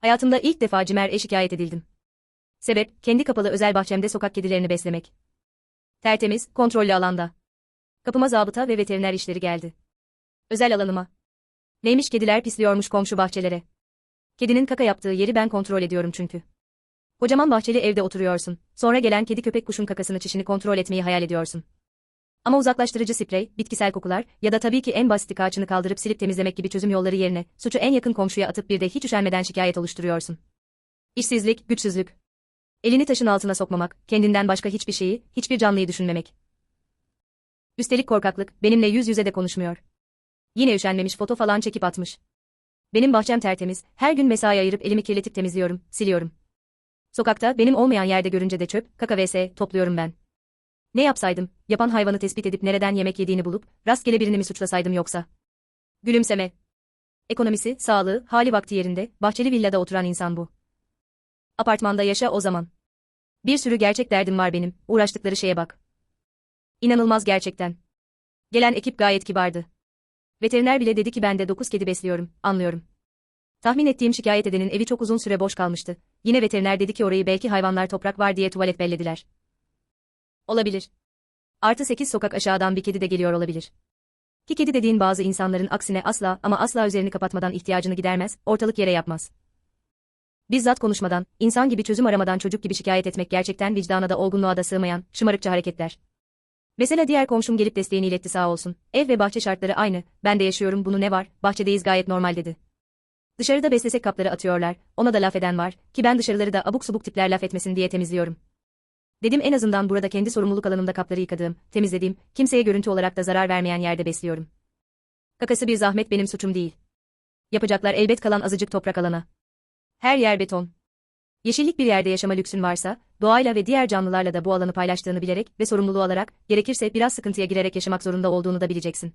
Hayatımda ilk defa Cimer'e şikayet edildim. Sebep, kendi kapalı özel bahçemde sokak kedilerini beslemek. Tertemiz, kontrollü alanda. Kapıma zabıta ve veteriner işleri geldi. Özel alanıma. Neymiş kediler pisliyormuş komşu bahçelere. Kedinin kaka yaptığı yeri ben kontrol ediyorum çünkü. Kocaman bahçeli evde oturuyorsun. Sonra gelen kedi köpek kuşun kakasını çişini kontrol etmeyi hayal ediyorsun. Ama uzaklaştırıcı sprey, bitkisel kokular ya da tabii ki en basiti kağıçını kaldırıp silip temizlemek gibi çözüm yolları yerine suçu en yakın komşuya atıp bir de hiç üşenmeden şikayet oluşturuyorsun. İşsizlik, güçsüzlük. Elini taşın altına sokmamak, kendinden başka hiçbir şeyi, hiçbir canlıyı düşünmemek. Üstelik korkaklık, benimle yüz yüze de konuşmuyor. Yine üşenmemiş foto falan çekip atmış. Benim bahçem tertemiz, her gün mesai ayırıp elimi kirletip temizliyorum, siliyorum. Sokakta benim olmayan yerde görünce de çöp, kaka vs. topluyorum ben. Ne yapsaydım, yapan hayvanı tespit edip nereden yemek yediğini bulup, rastgele birini mi suçlasaydım yoksa? Gülümseme. Ekonomisi, sağlığı, hali vakti yerinde, bahçeli villada oturan insan bu. Apartmanda yaşa o zaman. Bir sürü gerçek derdim var benim, uğraştıkları şeye bak. İnanılmaz gerçekten. Gelen ekip gayet kibardı. Veteriner bile dedi ki ben de 9 kedi besliyorum, anlıyorum. Tahmin ettiğim şikayet edenin evi çok uzun süre boş kalmıştı. Yine veteriner dedi ki orayı belki hayvanlar toprak var diye tuvalet bellediler. Olabilir. Artı 8 sokak aşağıdan bir kedi de geliyor olabilir. Ki kedi dediğin bazı insanların aksine asla ama asla üzerini kapatmadan ihtiyacını gidermez, ortalık yere yapmaz. Bizzat konuşmadan, insan gibi çözüm aramadan çocuk gibi şikayet etmek gerçekten vicdana da olgunluğa da sığmayan, şımarıkça hareketler. Mesela diğer komşum gelip desteğini iletti sağ olsun. Ev ve bahçe şartları aynı, ben de yaşıyorum bunu ne var, bahçedeyiz gayet normal dedi. Dışarıda beslesek kapları atıyorlar, ona da laf eden var, ki ben dışarıları da abuk subuk tipler laf etmesin diye temizliyorum. Dedim en azından burada kendi sorumluluk alanımda kapları yıkadığım, temizlediğim, kimseye görüntü olarak da zarar vermeyen yerde besliyorum. Kakası bir zahmet benim suçum değil. Yapacaklar elbet kalan azıcık toprak alana. Her yer beton. Yeşillik bir yerde yaşama lüksün varsa, doğayla ve diğer canlılarla da bu alanı paylaştığını bilerek ve sorumluluğu alarak, gerekirse biraz sıkıntıya girerek yaşamak zorunda olduğunu da bileceksin.